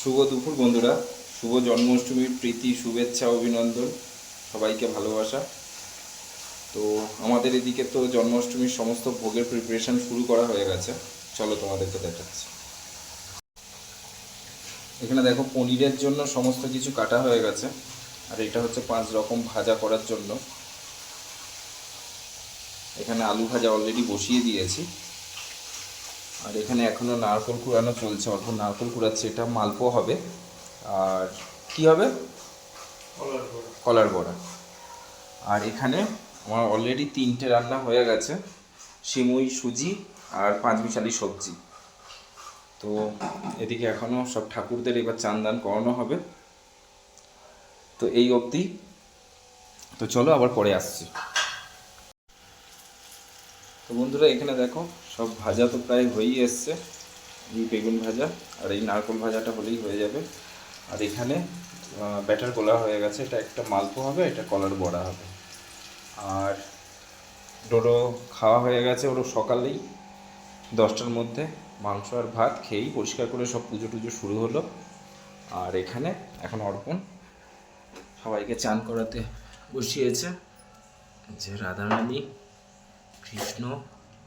শুভ দুপুর বন্ধুরা, শুভ জন্মাষ্টমীর প্রীতি, শুভেচ্ছা, অভিনন্দন, সবাইকে ভালোবাসা। তো আমাদের এদিকে তো জন্মাষ্টমীর সমস্ত ভোগের প্রিপারেশন শুরু করা হয়ে গেছে। চলো তোমাদেরকে দেখাচ্ছি। এখানে দেখো, পনিরের জন্য সমস্ত কিছু কাটা হয়ে গেছে। আর এটা হচ্ছে পাঁচ রকম ভাজা করার জন্য। এখানে আলু ভাজা অলরেডি বসিয়ে দিয়েছি। আর এখানে এখনও নারকল কুড়ানো চলছে অল্প নারকল কুড়াচ্ছে এটা মালপো হবে। আর কি হবে? কলার বড়া। আর এখানে আমার অলরেডি তিনটে রান্না হয়ে গেছে সিমুই সুজি আর পাঁচমিশালি সবজি। তো এদিকে এখনও সব ঠাকুরদের এবার চান দান করানো হবে। তো এই অবধি। তো চলো আবার পরে আসছি। তো বন্ধুরা, এখানে দেখো, সব ভাজা তো প্রায় হয়েই এসছে। এই বেগুন ভাজা আর এই নারকল ভাজাটা হলেই হয়ে যাবে। আর এখানে ব্যাটার গোলা হয়ে গেছে। এটা একটা মালপো হবে, এটা কলার বড়া হবে। আর ডোডো খাওয়া হয়ে গেছে ওরও সকালেই। দশটার মধ্যে মাংস আর ভাত খেয়েই পরিষ্কার করে সব পুজো টুজো শুরু হলো। আর এখানে এখন অর্পণ সবাইকে চান করাতে বসিয়েছে, যে রাধারানী কৃষ্ণ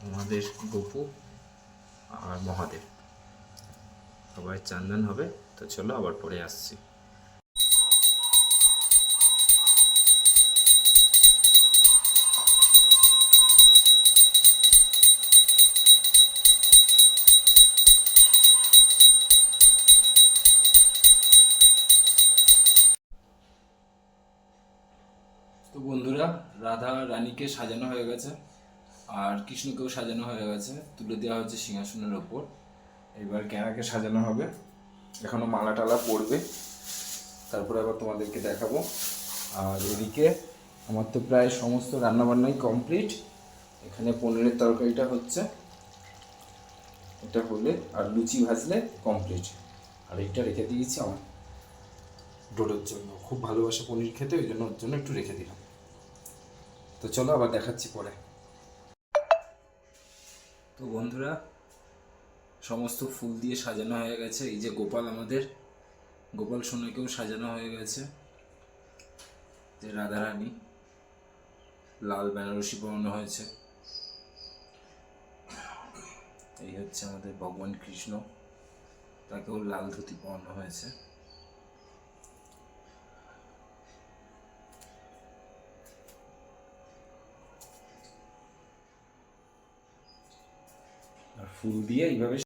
আমাদের গপু আর মহাদেব। সবাই চান্দান হবে, তো চলো আবার পরে আসছি। তো বন্ধুরা, রাধা রানীকে সাজানো হয়ে গেছে। আর কৃষ্ণকেও সাজানো হয়ে গেছে। তুলে দেওয়া হয়েছে সিংহাসনের ওপর। এবার ক্যানাকে সাজানো হবে। এখনও মালা টালা পড়বে। তারপরে আবার তোমাদেরকে দেখাবো। আর এদিকে আমার তো প্রায় সমস্ত রান্নাবান্নাই কমপ্লিট। এখানে পনিরের তরকারিটা হচ্ছে। এটা হলে আর লুচি ভাজলে কমপ্লিট। আর এটা রেখে দিয়েছি আমার ডোডোর জন্য। খুব ভালোবাসে পনির খেতে, ওই জন্য ওর জন্য একটু রেখে দিলাম। তো চলো আবার দেখাচ্ছি পরে। তো বন্ধুরা, সমস্ত ফুল দিয়ে সাজানো হয়ে গেছে। এই যে গোপাল আমাদের, গোপাল সোনাকেও সাজানো হয়ে গেছে। যে রাধারানী, লাল বেনারসি পরানো হয়েছে। এই হচ্ছে আমাদের ভগবান কৃষ্ণ, তাকেও লাল ধুতি পরানো হয়েছে। ফুল দিয়ে এইভাবে